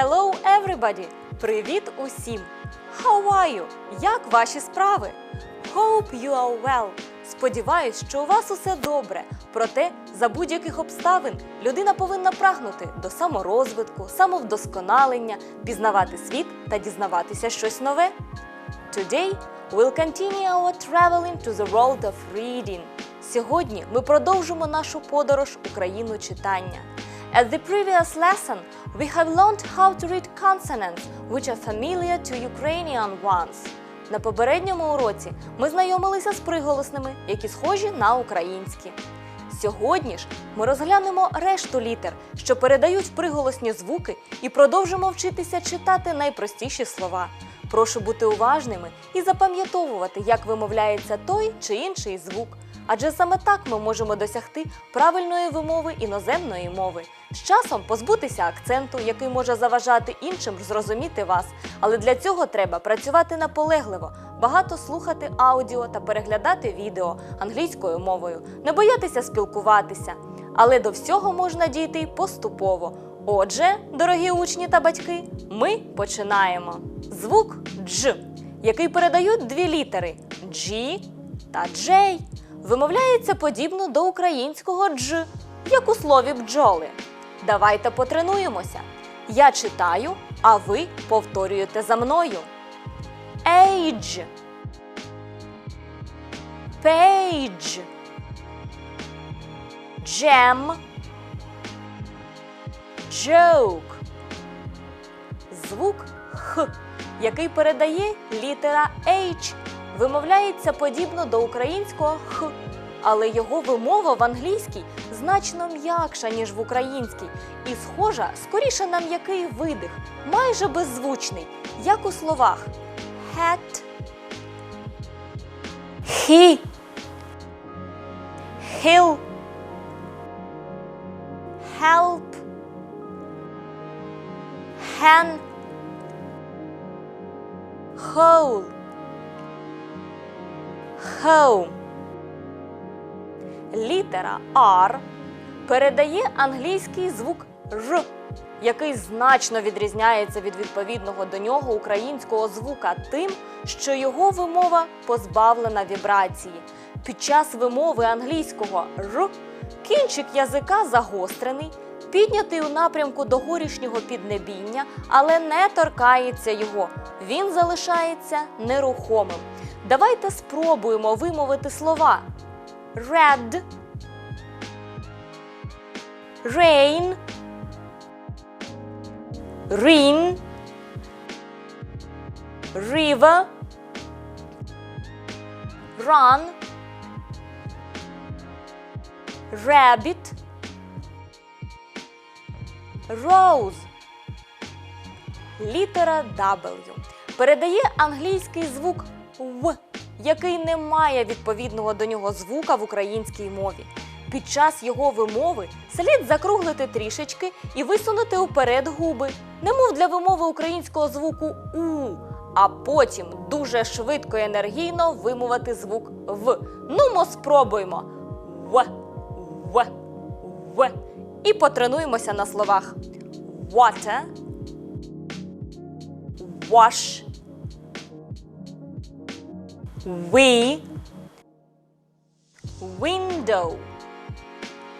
Hello everybody! Привіт усім! How are you? Як ваші справи? Hope you are well. Сподіваюсь, що у вас усе добре. Проте, за будь-яких обставин людина повинна прагнути до саморозвитку, самовдосконалення, пізнавати світ та дізнаватися щось нове. Today we'll continue our traveling to the world of reading. Сьогодні ми продовжимо нашу подорож у країну читання. At the previous lesson, we have learned how to read consonants which are familiar to Ukrainian ones. На попередньому уроці ми знайомилися з приголосними, які схожі на українські. Сьогодні ж ми розглянемо решту літер, що передають приголосні звуки, і продовжимо вчитися читати найпростіші слова. Прошу бути уважними і запам'ятовувати, як вимовляється той чи інший звук. Адже саме так ми можемо досягти правильної вимови іноземної мови. З часом позбутися акценту, який може заважати іншим зрозуміти вас. Але для цього треба працювати наполегливо, багато слухати аудіо та переглядати відео англійською мовою, не боятися спілкуватися. Але до всього можна дійти поступово. Отже, дорогі учні та батьки, ми починаємо. Звук Дж, який передають дві літери G та J, вимовляється подібно до українського дж, як у слові бджоли. Давайте потренуємося. Я читаю, а ви повторюєте за мною. Age Page Jam Joke Звук Х, який передає літера H, вимовляється подібно до українського Х, але його вимова в англійській значно м'якша, ніж в українській, і схожа скоріше на м'який видих, майже беззвучний, як у словах. Hat, he, hill, help, hen, hole, home. Літера R передає англійський звук Ж, який значно відрізняється від відповідного до нього українського звука тим, що його вимова позбавлена вібрації. Під час вимови англійського Р кінчик язика загострений, піднятий у напрямку до горішнього піднебіння, але не торкається його. Він залишається нерухомим. Давайте спробуємо вимовити слова red, rain, rain, river, run, rabbit, rose. Літера W передає англійський звук В, який не має відповідного до нього звука в українській мові. Під час його вимови слід закруглити трішечки і висунути уперед губи, немов для вимови українського звуку У, а потім дуже швидко і енергійно вимовити звук В. Нумо спробуємо. В, В, В. І потренуємося на словах water, wash, we, window.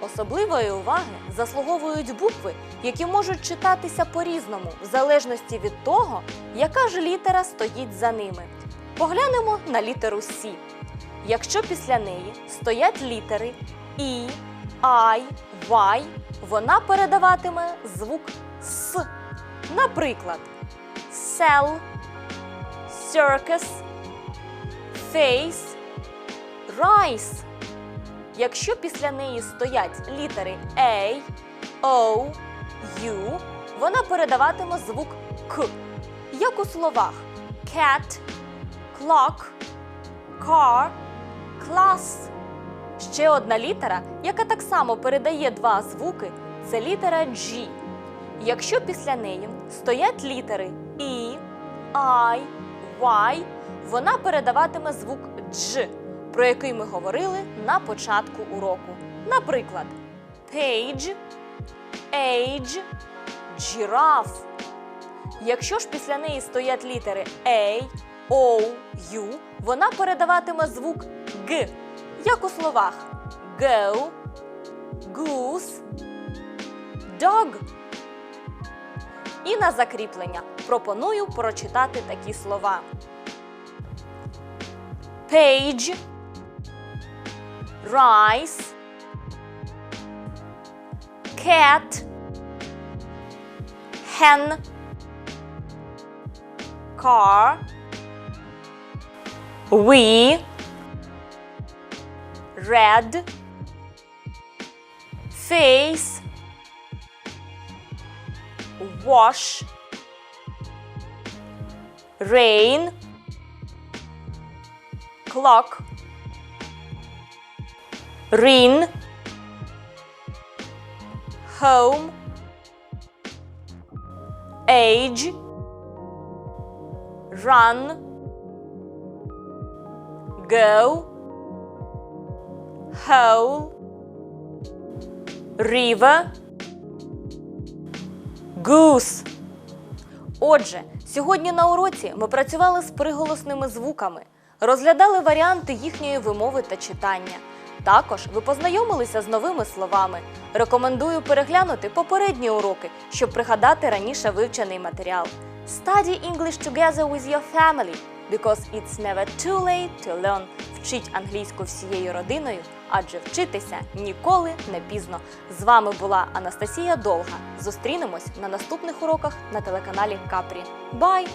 Особливої уваги заслуговують букви, які можуть читатися по-різному, в залежності від того, яка ж літера стоїть за ними. Поглянемо на літеру С. Якщо після неї стоять літери І, I, Y, вона передаватиме звук С. Наприклад, sell, circus, face, rice. Якщо після неї стоять літери A, O, U, вона передаватиме звук К, як у словах cat, clock, car, class. Ще одна літера, яка так само передає два звуки, це літера G. Якщо після неї стоять літери E, I, Y, вона передаватиме звук Дж, про який ми говорили на початку уроку. Наприклад, page, age, giraffe, Якщо ж після неї стоять літери A, O, U, вона передаватиме звук Г, як у словах go, goose, dog. І на закріплення пропоную прочитати такі слова. Page, rice, cat, hen, car, we, red, face, wash, rain, clock, ring, home, age, run, go, whole, river, goose. Отже, сьогодні на уроці ми працювали з приголосними звуками, розглядали варіанти їхньої вимови та читання. Також ви познайомилися з новими словами. Рекомендую переглянути попередні уроки, щоб пригадати раніше вивчений матеріал. Study English together with your family, because it's never too late to learn. Вчіть англійську всією родиною, адже вчитися ніколи не пізно. З вами була Анастасія Довга. Зустрінемось на наступних уроках на телеканалі Капрі. Бай!